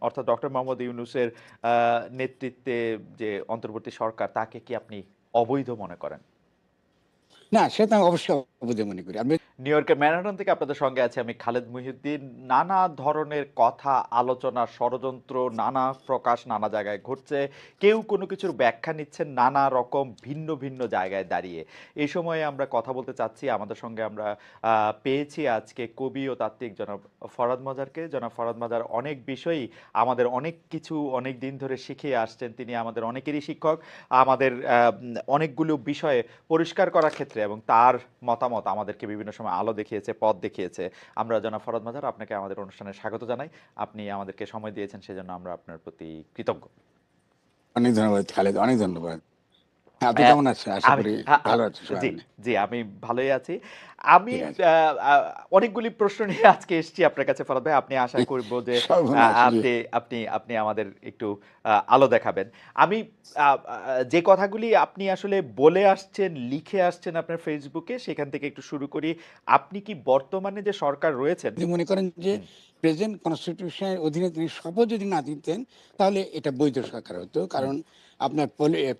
অর্থাৎ ডক্টর মোহাম্মদ ইউনুসের নেতৃত্বে যে অন্তর্বর্তী সরকার, তাকে কি আপনি অবৈধ মনে করেন? না, সেটা অবশ্যই অবধি মনে করি। আমি নিউ ইয়র্কের ম্যানহাটন থেকে আপনাদের সঙ্গে আছে আমি খালেদ মুহিউদ্দিন। নানা ধরনের কথা, আলোচনা, ষড়যন্ত্র, নানা প্রকাশ নানা জায়গায় ঘটছে। কেউ কোনো কিছুর ব্যাখ্যা নিচ্ছেন নানা রকম ভিন্ন ভিন্ন জায়গায় দাঁড়িয়ে। এই সময়ে আমরা কথা বলতে চাচ্ছি, আমাদের সঙ্গে আমরা পেয়েছি আজকে কবি ও তাত্ত্বিক জনাব ফরাদ মাজারকে। জনাব ফরাদ মাজার অনেক বিষয়ই আমাদের অনেক কিছু অনেক দিন ধরে শিখিয়ে আসছেন। তিনি আমাদের অনেকেরই শিক্ষক। আমাদের অনেকগুলো বিষয়ে পরিষ্কার করার ক্ষেত্রে এবং তার মতামত আমাদেরকে বিভিন্ন সময় আলো দেখিয়েছে, পথ দেখিয়েছে। আমরা যেন ফরদ মাজার আপনাকে আমাদের অনুষ্ঠানে স্বাগত জানাই। আপনি আমাদেরকে সময় দিয়েছেন, সেজন্য আমরা আপনার প্রতি কৃতজ্ঞ। অনেক ধন্যবাদ, খালেদ, অনেক ধন্যবাদ। আপনি আহ, কেমন আছেন? আশা আমি করি আ- আ- ভালো আছেন সবাই জি মিলে। জি আমি ভালোই আছি। আমি অনেকগুলি প্রশ্ন নিয়ে আজকে এসেছি আপনার কাছে ফরাদ ভাই। আপনি আশা করব যে আপনি আপনি আপনি আমাদের একটু আলো দেখাবেন। আমি যে কথাগুলি আপনি আসলে বলে আসছেন লিখে আসছেন আপনার ফেসবুকে সেখান থেকে একটু শুরু করি। আপনি কি বর্তমানে যে সরকার রয়েছেন মনে করেন যে প্রেজেন্ট কনস্টিটিউশনের অধীনে তিনি শপথ যদি না দিতেন তাহলে এটা বৈধ সরকার হতো। কারণ আপনার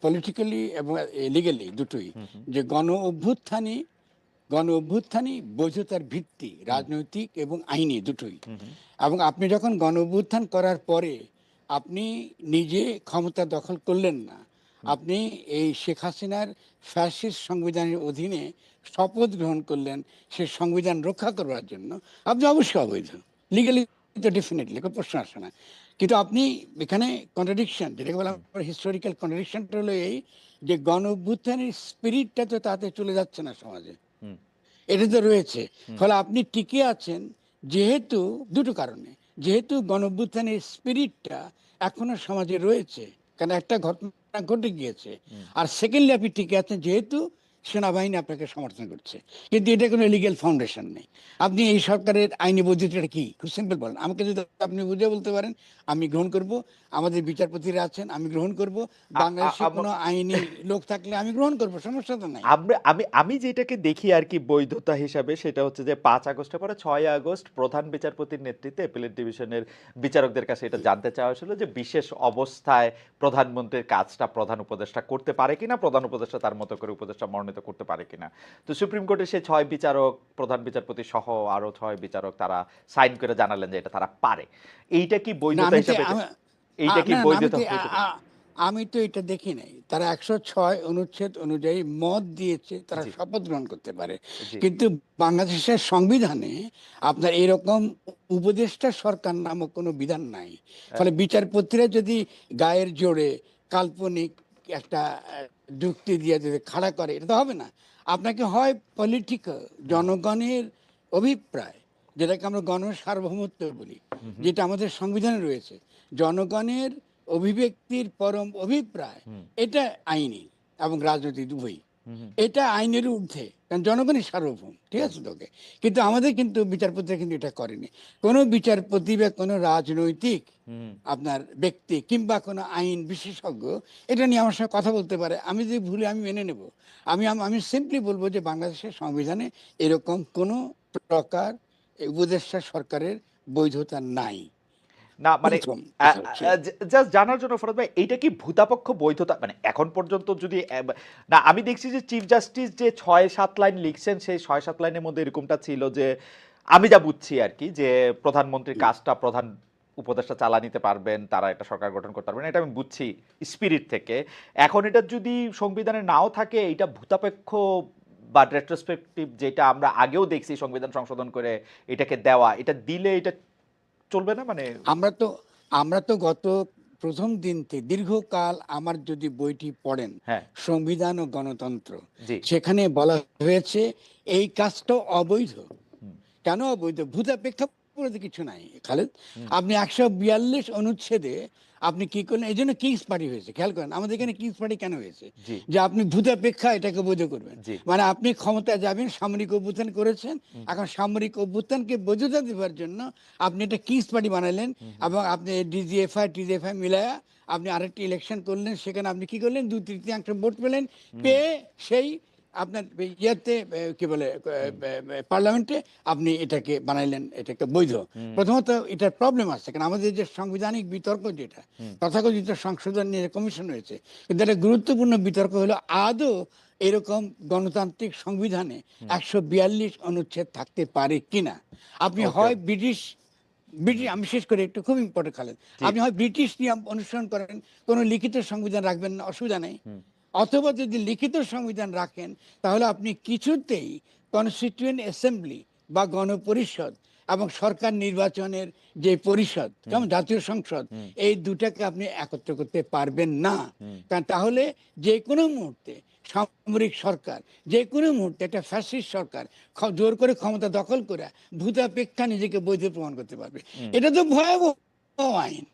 পলিটিক্যালি এবং লিগালি দুটোই। হুম, হুম, যে গণ অভ্যুত্থানই গণ অভ্যুত্থানই বৈধতার ভিত্তি রাজনৈতিক এবং আইনি দুটোই। এবং আপনি যখন গণ অভ্যুত্থান করার পরে আপনি নিজে ক্ষমতা দখল করলেন না আপনি এই শেখ হাসিনার ফ্যাসিস সংবিধানের অধীনে শপথ গ্রহণ করলেন সে সংবিধান রক্ষা করবার জন্য আপনি অবশ্যই অবৈধ। লিগালি তো ডেফিনেটলি কোনো প্রশ্ন আসে না। কিন্তু আপনি এখানে কন্ট্রাডিকশন যেটাকে বলা হিস্টোরিক্যাল কন্ট্রাডিকশনটা হলো এই যে গণ অভ্যুত্থানের স্পিরিটটা তো তাতে চলে যাচ্ছে না সমাজে। এটা তো রয়েছে। ফলে আপনি টিকে আছেন যেহেতু দুটো কারণে যেহেতু গণঅভ্যুত্থানের স্পিরিটটা এখনও সমাজে রয়েছে কারণ একটা ঘটনা ঘটে গিয়েছে। আর সেকেন্ডলি আপনি টিকে আছেন যেহেতু সেনাবাহিনী আপনাকে সমর্থন করছে। কিন্তু এটা কোনো লিগেল ফাউন্ডেশন নেই। আপনি এই সরকারের আইনি বৈধতাটা কি? খুব সিম্পল বলেন। আমাকে যদি আপনি বুঝে বলতে পারেন আমি গ্রহণ করব। আমাদের বিচারপতিরা আছেন আমি গ্রহণ করব। বাংলাদেশে কোনো আইনি লোক থাকলে আমি গ্রহণ করব সমস্যা তো নাই। আমি আমি যেটাকে দেখি আর কি বৈধতা হিসাবে সেটা হচ্ছে যে পাঁচ আগস্টের পরে ছয় আগস্ট প্রধান বিচারপতির নেতৃত্বে অ্যাপিলেট ডিভিশনের বিচারকদের কাছে এটা জানতে চাওয়া হয়েছিল যে বিশেষ অবস্থায় প্রধানমন্ত্রীর কাজটা প্রধান উপদেষ্টা করতে পারে কিনা প্রধান উপদেষ্টা তার মতো করে উপদেষ্টা মনোনীত করতে পারে কিনা। তো সুপ্রিম কোর্টে সে ছয় বিচারক প্রধান বিচারপতি সহ আরও ছয় বিচারক তারা সাইন করে জানালেন যে এটা তারা পারে। এইটা কি বৈধতা হিসাবে এইটা কি বৈধতা আমি তো- আমি এটা দেখি নাই। তারা একশো ছয় অনুচ্ছেদ অনুযায়ী মত দিয়েছে তারা শপথ গ্রহণ করতে পারে। কিন্তু বাংলাদেশের সংবিধানে আপনার এরকম উপদেষ্টা সরকার নামক কোনো বিধান নাই। ফলে বিচারপতিরা যদি গায়ের জোরে কাল্পনিক একটা যুক্তি দিয়ে যদি খাড়া করে এটা তো হবে না। আপনাকে হয় পলিটিক্যাল জনগণের অভিপ্রায় যেটাকে আমরা গণ সার্বভৌমত্ব বলি যেটা আমাদের সংবিধানে রয়েছে। জনগণের অভিব্যক্তির পরম অভিপ্রায় এটা আইনি এবং রাজনৈতিক উভয়ই। এটা আইনের ঊর্ধ্বে কারণ জনগণই সার্বভৌম ঠিক আছে তোকে? কিন্তু আমাদের কিন্তু বিচারপতিরা কিন্তু এটা করেনি। কোনো বিচারপতি বা কোনো রাজনৈতিক আপনার ব্যক্তি কিংবা কোনো আইন বিশেষজ্ঞ এটা নিয়ে আমার সঙ্গে কথা বলতে পারে। আমি যদি ভুলে আমি মেনে নেব। আমি আমি সিম্পলি বলব যে বাংলাদেশের সংবিধানে এরকম কোনো প্রকার উপদেষ্টা সরকারের বৈধতা নাই। না মানে জাস্ট জানার জন্য ফরদ ভাই এইটা কি ভূতাপক্ষ বৈধতা? মানে এখন পর্যন্ত যদি না আমি দেখছি যে চিফ জাস্টিস যে ছয় সাত লাইন লিখছেন সেই ছয় সাত লাইনের মধ্যে এরকমটা ছিল যে আমি যা বুঝছি আর কি যে প্রধানমন্ত্রীর কাজটা প্রধান উপদেষ্টা চালা নিতে পারবেন তারা একটা সরকার গঠন করতে পারবেন এটা আমি বুঝছি স্পিরিট থেকে। এখন এটা যদি সংবিধানে নাও থাকে এটা ভূতাপেক্ষ বা রেট্রোস্পেক্টিভ যেটা আমরা আগেও দেখছি সংবিধান সংশোধন করে এটাকে দেওয়া এটা দিলে এটা চলবে না? মানে আমরা তো আমরা তো গত প্রথম দিন থেকে দীর্ঘকাল আমার যদি বইটি পড়েন হ্যাঁ। সংবিধান ও গণতন্ত্র সেখানে বলা হয়েছে এই কাজটা অবৈধ। কেন অবৈধ? ভূতাপেক্ষা কিছু নাই খালেদ। আপনি একশো বিয়াল্লিশ অনুচ্ছেদে আপনি কি করলেন? এই জন্য কিংস পার্টি হয়েছে। খেয়াল করেন আমাদের এখানে কিংস পার্টি কেন হয়েছে? যে আপনি ভূতাপেক্ষা এটাকে বৈধ করবেন। মানে আপনি ক্ষমতায় যাবেন সামরিক অভ্যুত্থান করেছেন এখন সামরিক অভ্যুত্থানকে বৈধতা দেওয়ার জন্য আপনি একটা কিংস পার্টি বানালেন এবং আপনি ডিজিএফআই টিজিএফআই মিলায়া আপনি আরেকটি ইলেকশন করলেন সেখানে আপনি কি করলেন? দু তৃতীয়াংশ ভোট পেলেন পেয়ে সেই আপনার ইয়েতে কি বলে পার্লামেন্টে আপনি এটাকে বানাইলেন এটা একটা বৈধ। প্রথমত এটার প্রবলেম আছে কারণ আমাদের যে সাংবিধানিক বিতর্ক যেটা তথাকথিত সংশোধন নিয়ে কমিশন রয়েছে কিন্তু একটা গুরুত্বপূর্ণ বিতর্ক হলো আদৌ এরকম গণতান্ত্রিক সংবিধানে একশো বিয়াল্লিশ অনুচ্ছেদ থাকতে পারে কিনা। আপনি হয় ব্রিটিশ ব্রিটিশ আমি শেষ করে একটু খুব ইম্পর্টেন্ট খালেন আপনি হয় ব্রিটিশ নিয়ম অনুসরণ করেন কোনো লিখিত সংবিধান রাখবেন না অসুবিধা নেই। অথবা যদি লিখিত সংবিধান রাখেন তাহলে আপনি কিছুতেই কনস্টিটিউয়েন্ট অ্যাসেম্বলি বা গণপরিষদ এবং সরকার নির্বাচনের যে পরিষদ যেমন জাতীয় সংসদ এই দুটাকে আপনি একত্র করতে পারবেন না। কারণ তাহলে যে কোনো মুহূর্তে সামরিক সরকার যে কোনো মুহূর্তে একটা ফ্যাসিস্ট সরকার জোর করে ক্ষমতা দখল করে ভূতাপেক্ষা নিজেকে বৈধ প্রমাণ করতে পারবে। এটা তো ভয়াবহ আইন।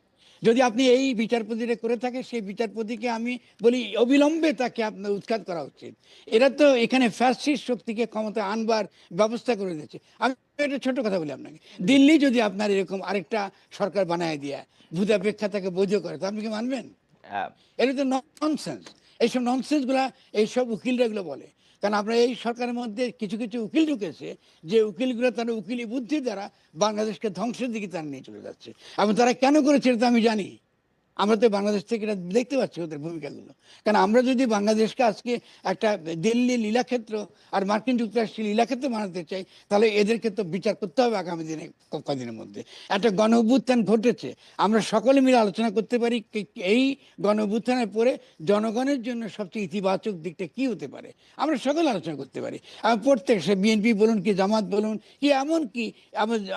যদি আপনি এই বিচারপতিটা করে থাকে সেই বিচারপতিকে আমি বলি অবিলম্বে তাকে আপনার উৎখাত করা উচিত। এরা তো এখানে ফ্যাসিস্ট শক্তিকে ক্ষমতা আনবার ব্যবস্থা করে দিয়েছে। আমি একটা ছোট কথা বলি আপনাকে। দিল্লি যদি আপনার এরকম আরেকটা সরকার বানায় দিয়ে ভূতাপেক্ষা তাকে বৈধ করে তো আপনি কি মানবেন? আহ, এটা তো ননসেন্স এইসব ননসেন্সগুলা এইসব উকিলরা এগুলো বলে। কারণ আমরা এই সরকারের মধ্যে কিছু কিছু উকিল ঢুকেছে যে উকিলগুলো তারা উকিলি বুদ্ধি দ্বারা বাংলাদেশকে ধ্বংসের দিকে তারা নিয়ে চলে যাচ্ছে। এবং তারা কেন করেছে তো আমি জানি। আমরা তো বাংলাদেশ থেকে এটা দেখতে পাচ্ছি ওদের ভূমিকাগুলো। কারণ আমরা যদি বাংলাদেশকে আজকে একটা দিল্লি লীলাক্ষেত্র আর মার্কিন যুক্তরাষ্ট্রের লীলাক্ষেত্র বানাতে চাই, তাহলে এদেরকে তো বিচার করতে হবে আগামী দিনে কদিনের মধ্যে। একটা গণ অভ্যুত্থান ঘটেছে, আমরা সকলে মিলে আলোচনা করতে পারি এই গণ অভ্যুত্থানের পরে জনগণের জন্য সবচেয়ে ইতিবাচক দিকটা কি হতে পারে, আমরা সকলে আলোচনা করতে পারি। আর প্রত্যেক সে বিএনপি বলুন কি, জামাত বলুন কি, এমন কি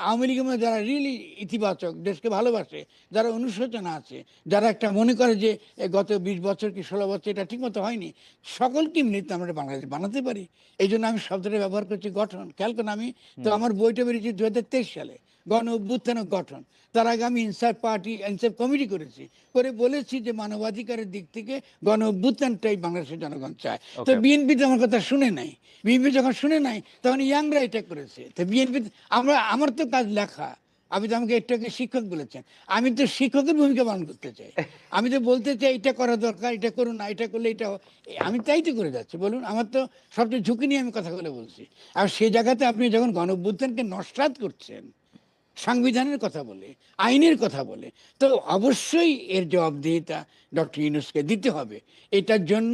আওয়ামী লীগের যারা রিয়েলি ইতিবাচক, দেশকে ভালোবাসে, যারা অনুশোচনা আছে যারা একটা মনে করে যে গত বিশ বছর কি ষোলো বছর এটা ঠিকমতো হয়নি? সকলকে মিলিত আমরা বাংলাদেশ বানাতে পারি। এই জন্য আমি শব্দটা ব্যবহার করছি গঠন। খেয়াল করেন আমি তো আমার বইটা বেরিয়েছি দু হাজার তেইশ সালে গণ অভ্যুত্থান গঠন। তার আগে আমি ইনসাফ পার্টি ইনসাফ কমিটি করেছি। করে বলেছি যে মানবাধিকারের দিক থেকে গণ অভ্যুত্থানটাই বাংলাদেশের জনগণ চায়। তো. বিএনপি তো আমার কথা শুনে নাই। বিএনপি যখন শুনে নাই তখন ইয়াংরা এটা করেছে। তো বিএনপি আমরা আমার তো কাজ লেখা। আপনি তো আমাকে আগে শিক্ষক বলেছেন। আমি তো শিক্ষকের ভূমিকা পালন করতে চাই। আমি তো বলতে চাই, এটা করা দরকার, এটা করুন না, এটা করলে এটা আমি তাই তো করে যাচ্ছি। বলুন, আমার তো সবচেয়ে ঝুঁকি নিয়ে আমি কথাগুলো বলছি। আর সেই জায়গাতে আপনি যখন গণঅভ্যুত্থানকে নস্বাত করছেন, সংবিধানের কথা বলে, আইনের কথা বলে, তো অবশ্যই এর জবাবদিহিতা ডক্টর ইউনুসকে দিতে হবে। এটার জন্য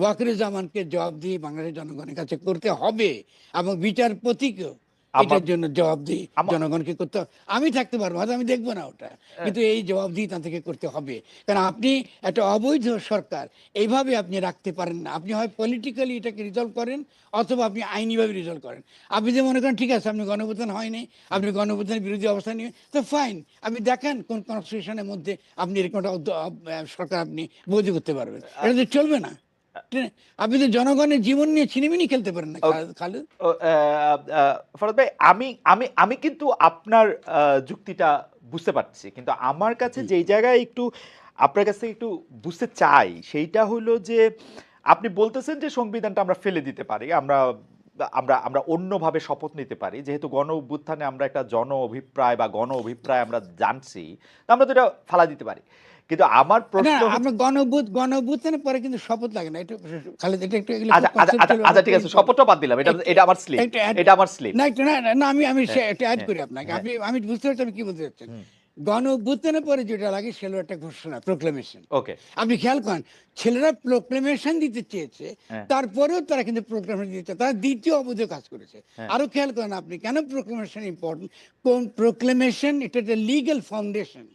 ওয়াকিরুজ্জামানকে জবাবদিহি বাংলাদেশের জনগণের কাছে করতে হবে এবং বিচারপতিকেও এটার জন্য জবাবদিহি জনগণকে করতে হবে। আমি থাকতে পারব হয়তো আমি দেখব না ওটা। কিন্তু এই জবাবদিহি তাদেরকে করতে হবে। কারণ আপনি একটা অবৈধ সরকার এইভাবে আপনি রাখতে পারেন না। আপনি হয় পলিটিক্যালি এটাকে রিজলভ করেন অথবা আপনি আইনিভাবে রিজলভ করেন। আপনি যে মনে করেন ঠিক আছে আপনি গণভোটন হয়নি আপনি গণভোটনের বিরোধী অবস্থান নিয়ে তো ফাইন আপনি দেখান কোন কনস্টিটিউশনের মধ্যে আপনি এরকম একটা সরকার আপনি বৈধ করতে পারবেন। এটা তো চলবে না? আপনি তো জনগণের জীবন নিয়ে ছিনিমিনি খেলতে পারেন না খালেদ- ফরাদ ভাই আমি আমি আমি কিন্তু আপনার যুক্তিটা বুঝতে পারছি কিন্তু আমার কাছে যেই জায়গায় একটু আপনার কাছ থেকে একটু বুঝতে চাই সেইটা হলো যে আপনি বলতেছেন যে সংবিধানটা আমরা ফেলে দিতে পারি আমরা আমরা আমরা অন্যভাবে শপথ নিতে পারি যেহেতু গণ অভ্যুত্থানে আমরা একটা জন অভিপ্রায় বা গণ অভিপ্রায় আমরা জানছি আমরা তো এটা ফালা দিতে পারি। কিন্তু আমার প্রশ্ন আপনার গণভূত গণভূতের পরে কিন্তু শপথ লাগে না এটা খালেদ এটা একটু এগুলো আচ্ছা আচ্ছা আচ্ছা ঠিক আছে শপথটা বাদ দিলাম এটা এটা আমার স্লিপ এটা আমার স্লিপ না না না, আমি আমি হ্যাঁ, অ্যাড হ্যাঁ, করি আপনাকে হ্যাঁ। আপনি আমি বুঝতে পারছি আমি কি বলতে চাচ্ছেন গণ পরে যেটা লাগে সেগুলো একটা ঘোষণা প্রোক্লেমেশন ওকে আপনি খেয়াল করেন ছেলেরা প্রোক্লেমেশন দিতে চেয়েছে হ্যাঁ। তারপরেও তারা কিন্তু প্রোক্লেমেশন দিতে তারা দ্বিতীয় অবৈধ কাজ করেছে। আরও খেয়াল করেন আপনি কেন প্রোক্লেমেশন ইম্পর্টেন্ট কোন প্রোক্লেমেশন এটা একটা লিগ্যাল ফাউন্ডেশন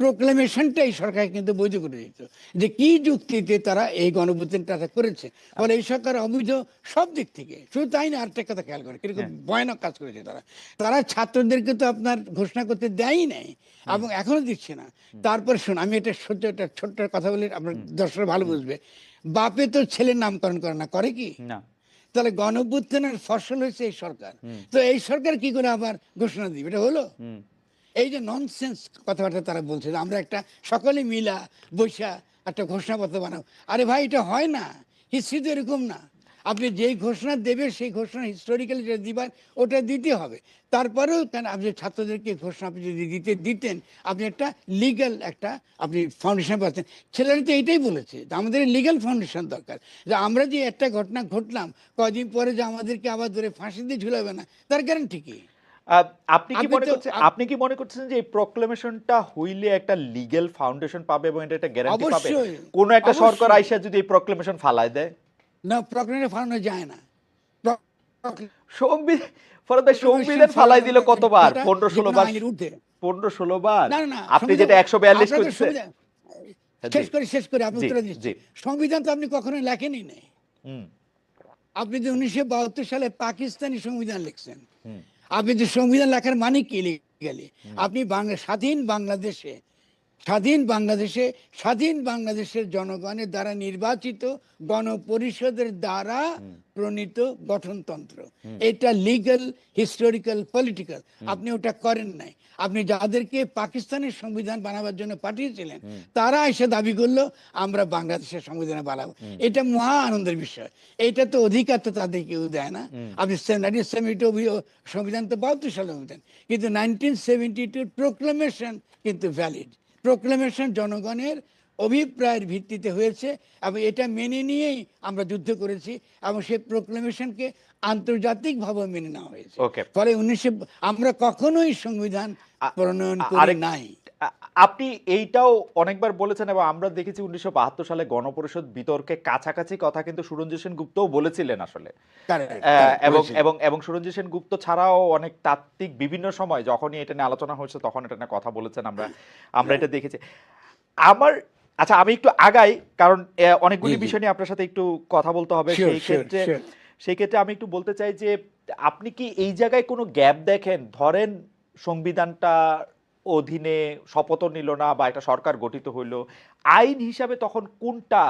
প্রোক্লেমেশনটা এই সরকার কিন্তু বৈধ করে দিত যে কি যুক্তিতে তারা এই গণভূতিটা করেছে? ফলে এই সরকার অবৈধ সব দিক থেকে। শুধু তাই না আরেকটা কথা খেয়াল করে কীরকম ভয়ানক কাজ করেছে তারা। তারা ছাত্রদেরকে তো আপনার ঘোষণা করতে দেয়ই নাই এবং এখনও দিচ্ছে না। তারপর শুন আমি এটা সত্য একটা ছোট্ট কথা বলি আপনার দর্শক ভালো বুঝবে। বাপে তো ছেলের নামকরণ করে না করে কি? না। তাহলে গণভ্যুত্থানের ফসল হয়েছে এই সরকার। তো এই সরকার কি করে আবার ঘোষণা দিবে? এটা হলো? এই যে ননসেন্স কথাবার্তা তারা বলছে আমরা একটা সকলে মিলা বৈশা একটা ঘোষণাপত্র বানাবো আরে ভাই, এটা হয় না। হিস্ট্রি তো এরকম না। আপনি যেই ঘোষণা দেবে সেই ঘোষণা হিস্টোরিক্যালি যেটা দিবার ওটা দিতে হবে। তারপরেও কেন আপনি ছাত্রদেরকে ঘোষণা আপনি যদি দিতে, দিতেন, আপনি একটা লিগ্যাল একটা আপনি ফাউন্ডেশন পাচ্ছেন ছেলেরা তো এইটাই বলেছে যে আমাদের লিগ্যাল ফাউন্ডেশন দরকার। যে আমরা যে একটা ঘটনা ঘটলাম কদিন পরে যে আমাদেরকে আবার ধরে ফাঁসি দিয়ে ঝুলাবে না, তার গ্যারান্টি কি? আপনি কি মনে করছেন আপনি কি মনে করছেন যে এই প্রক্লেমেশনটা হইলে একটা লিগ্যাল ফাউন্ডেশন পাবে এবং এটা একটা গ্যারান্টি পাবে? কোন একটা সরকার। আইসা যদি এই প্রক্লেমেশন ফালায় দেয়? না প্রক্রিয়া ফালানো যায় না। সংবিধান ফরদ সংবিধান ফালাই দিল কতবার? যেটা- পনেরো ষোলো যেকোনো বার। আইনের ঊর্ধ্বে। পনেরো ষোলো বার? না না না আপনি যেটা একশো বিয়াল্লিশ আপনাদের করছেন। হ্যাঁ, শেষ করে শেষ করে আপনি উত্তর জি। দিচ্ছি সংবিধান তো আপনি কখনো লেখেনই নেই। হুম, আপনি যে উনিশশো বাহাত্তর সালে পাকিস্তানি সংবিধান লিখছেন আপনি যে সংবিধান লেখার মানে কি গেলে? আপনি বাংলা স্বাধীন বাংলাদেশে স্বাধীন বাংলাদেশে স্বাধীন বাংলাদেশের জনগণের দ্বারা নির্বাচিত গণপরিষদের দ্বারা প্রণীত গঠনতন্ত্র। এটা লিগ্যাল হিস্টোরিক্যাল পলিটিক্যাল আপনি ওটা করেন নাই। আপনি যাদেরকে পাকিস্তানের সংবিধান বানাবার জন্য পাঠিয়েছিলেন তারা এসে দাবি করল আমরা বাংলাদেশের সংবিধানে বানাবো। এটা মহা আনন্দের বিষয়। এটা তো অধিকার তো তাদের কেউ দেয় না। আপনি নাইনটিন সেভেন্টি সংবিধান তো বাহাত্তর সালে সংবিধান কিন্তু নাইনটিন সেভেন্টি টু প্রোক্লামেশন কিন্তু ভ্যালিড প্রোক্লামেশন জনগণের অভিপ্রায়ের ভিত্তিতে হয়েছে এবং এটা মেনে নিয়েই আমরা যুদ্ধ করেছি এবং সেই প্রোক্লামেশনকে আন্তর্জাতিকভাবে মেনে নেওয়া হয়েছে. ফলে উনিশশো আমরা কখনোই সংবিধান প্রণয়ন করি নাই আপনি এইটাও অনেকবার বলেছেন এবং আমরা দেখেছি উনিশশো বাহাত্তর সালে গণপরিষদ বিতর্কে কাছাকাছি কথা কিন্তু সুরঞ্জিত সেন গুপ্তও বলেছিলেন আসলে। এবং এবং এবং সুরঞ্জিত সেন গুপ্ত ছাড়াও অনেক তাত্ত্বিক বিভিন্ন সময় যখনই এটা নিয়ে আলোচনা হয়েছে তখন এটা নিয়ে কথা বলেছেন আমরা আমরা এটা দেখেছি। আমার আচ্ছা আমি একটু আগাই কারণ অনেকগুলি। বিষয় নিয়ে আপনার সাথে একটু কথা বলতে হবে। সেই ক্ষেত্রে সেই ক্ষেত্রে আমি একটু বলতে চাই যে আপনি কি এই জায়গায় কোনো গ্যাপ দেখেন? ধরেন সংবিধানটা অধীনে শপথ নিল না বা একটা সরকার গঠিত হইল আইন হিসাবে তখন কোনটা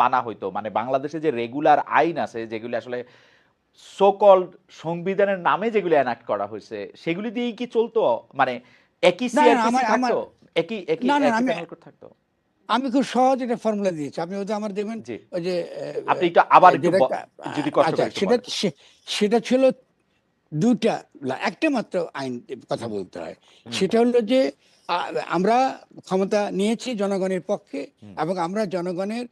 মানা হইতো? মানে বাংলাদেশে যে রেগুলার আইন আছে যেগুলি আসলে সোকল সংবিধানের নামে যেগুলি এনাক্ট করা হয়েছে সেগুলি দিয়েই কি চলতো? মানে একই থাকতো? একই একই থাকতো? আমি খুব সহজ একটা ফর্মুলা দিয়েছি। আপনি ওটা আমার দেখবেন। ওই যে আপনি একটু আবার যদি কষ্ট আচ্ছা, সেটা সেটা ছিল দুটা একটা মাত্র আইন কথা বলতে হয়। সেটা হলো যে আমরা ক্ষমতা নিয়েছি জনগণের পক্ষে এবং আমরা জনগণের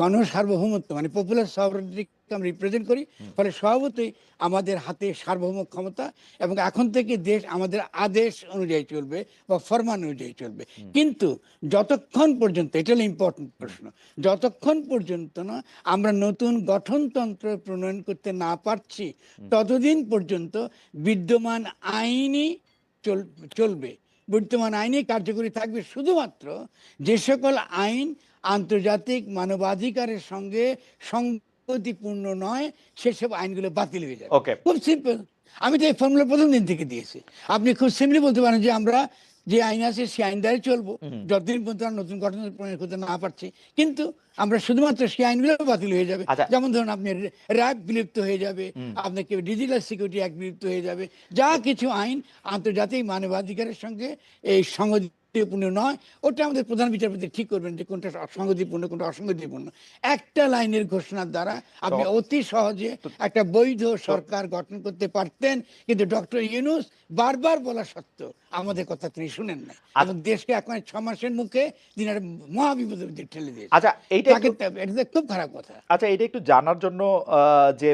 গণ সার্বভৌমত্ব মানে পপুলার সভারেন্টিকে আমরা রিপ্রেজেন্ট করি ফলে স্বভাবতই আমাদের হাতে সার্বভৌম ক্ষমতা এবং এখন থেকে দেশ আমাদের আদেশ অনুযায়ী চলবে বা ফরমান অনুযায়ী চলবে। কিন্তু যতক্ষণ পর্যন্ত এটা হলো ইম্পর্টেন্ট প্রশ্ন যতক্ষণ পর্যন্ত না আমরা নতুন গঠনতন্ত্র প্রণয়ন করতে না পারছি ততদিন পর্যন্ত বিদ্যমান আইনই চল চলবে। বিদ্যমান আইনে কার্যকরী থাকবে শুধুমাত্র যে সকল আইন আন্তর্জাতিক মানবাধিকারের সঙ্গে সংগতিপূর্ণ নয় সেসব আইনগুলো বাতিল হয়ে যাবে. খুব সিম্পল আমি তো এই ফর্মুলা প্রথম দিন থেকে দিয়েছি। আপনি খুব সিম্পলি বলতে পারেন যে আমরা যে আইন আছে সেই আইন দ্বারাই চলবো যতদিন পর্যন্ত নতুন গঠন প্রণয়ন করতে না পারছি। কিন্তু আমরা শুধুমাত্র সেই আইনগুলো বাতিল হয়ে যাবে। আচ্ছা। যেমন ধরুন আপনি র্যাব বিলুপ্ত হয়ে যাবে। আপনাকে ডিজিটাল সিকিউরিটি অ্যাক্ট বিলুপ্ত হয়ে যাবে। যা কিছু আইন আন্তর্জাতিক মানবাধিকারের সঙ্গে এই সংগতিপূর্ণ নয় ওটা আমাদের প্রধান বিচারপতি ঠিক করবেন যে কোনটা সংগতিপূর্ণ কোনটা অসংগতিপূর্ণ। একটা লাইনের ঘোষণার দ্বারা আপনি অতি সহজে একটা বৈধ সরকার গঠন করতে পারতেন কিন্তু ডক্টর ইউনুস বারবার বলা সত্ত্বেও আমাদের কথা তিনি শুনেন না এবং দেশকে এখন ছ মাসের মুখে তিনি একটা মহাবিপদের মধ্যে ঠেলে দিয়েছেন। আচ্ছা এইটা এটা খুব খারাপ কথা। আচ্ছা এটা একটু জানার জন্য যে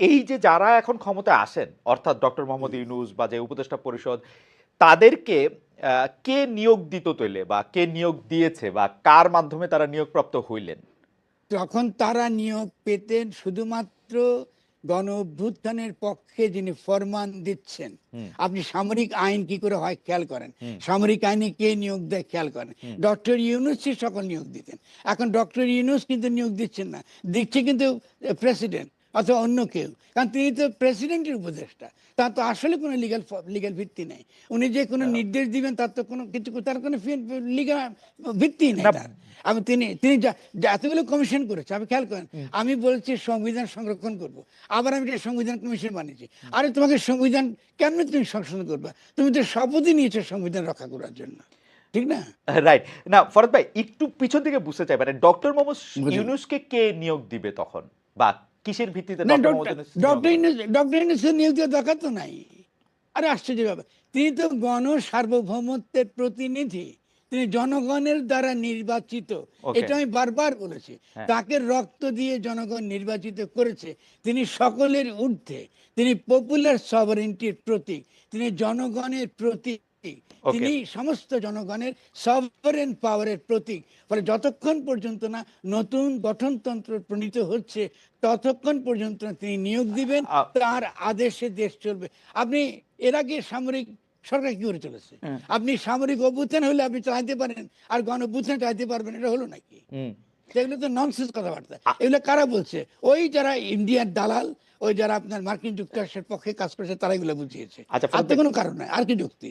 এই যে যারা এখন ক্ষমতায় আসেন অর্থাৎ ডক্টর মোহাম্মদ ইউনুস বা যে উপদেষ্টা পরিষদ তাদেরকে কে নিয়োগ দিত তৈলে বা কে নিয়োগ দিয়েছে বা কার মাধ্যমে তারা নিয়োগপ্রাপ্ত হইলেন? তখন তারা নিয়োগ পেতেন শুধুমাত্র গণ অভ্যুত্থানের পক্ষে যিনি ফরমান দিচ্ছেন আপনি সামরিক আইন কি করে হয় খেয়াল করেন? সামরিক আইনে কে নিয়োগ দেয় খেয়াল করেন? ডক্টর ইউনুসই সকল নিয়োগ দিতেন। এখন ডক্টর ইউনুস কিন্তু নিয়োগ দিচ্ছেন না। দিচ্ছে কিন্তু প্রেসিডেন্ট। অথবা অন্য কেউ। কারণ তিনি তো প্রেসিডেন্টের উপদেষ্টা। তার তো আসলে কোনো লিগাল লিগাল ভিত্তি নেই। উনি যে কোনো নির্দেশ দিবেন তার তো কোনো কিছু তার কোনো লিগাল ভিত্তি নেই তার। আমি তিনি তিনি এতগুলো কমিশন করেছে আমি খেয়াল করেন। আমি বলছি সংবিধান সংরক্ষণ করব। আবার আমি এটা সংবিধান কমিশন বানিয়েছি। আরে তোমাকে সংবিধান কেমন তুমি সংশোধন করবে? তুমি তো শপথই নিয়েছো সংবিধান রক্ষা করার জন্য। ঠিক না? রাইট না ফরদ ভাই একটু পিছন থেকে বুঝতে চাই। মানে ডক্টর মোহাম্মদ ইউনুসকে কে নিয়োগ দিবে তখন? বা কিসের ভিত্তিতে ডক্টর ইউনূসের নিয়োগ দেওয়ার দরকার তো নাই। আরে আশ্চর্য ব্যাপার। তিনি তো গণ সার্বভৌমত্বের প্রতিনিধি। তিনি জনগণের দ্বারা নির্বাচিত। এটা আমি বারবার বলেছি। হ্যাঁ। তাকে রক্ত দিয়ে জনগণ নির্বাচিত করেছে। তিনি সকলের ঊর্ধ্বে। তিনি পপুলার সভারেন্টির প্রতীক। তিনি জনগণের প্রতীক। তিনি সমস্ত জনগণের সভারেন পাওয়ারের প্রতীক। ফলে যতক্ষণ পর্যন্ত না নতুন গঠনতন্ত্র প্রণীত হচ্ছে ততক্ষণ পর্যন্ত তিনি নিয়োগ দিবেন তার আদেশে দেশ চলবে। আপনি এর আগে সামরিক সরকার কি করে চলেছে? আপনি সামরিক অভ্যুত্থান হলে আপনি চালাতে পারেন আর গণ অভ্যুত্থান চালাতে পারবেন এটা হলো নাকি। সেগুলো তো ননসেন্স কথাবার্তা। এগুলো কারা বলছে? ওই যারা ইন্ডিয়ার দালাল ওই যারা আপনার মার্কিন যুক্তরাষ্ট্রের পক্ষে কাজ করেছে তারা এগুলো বুঝিয়েছে। আচ্ছা, আর তো কোনো কারণ নাই আর কি যুক্তি?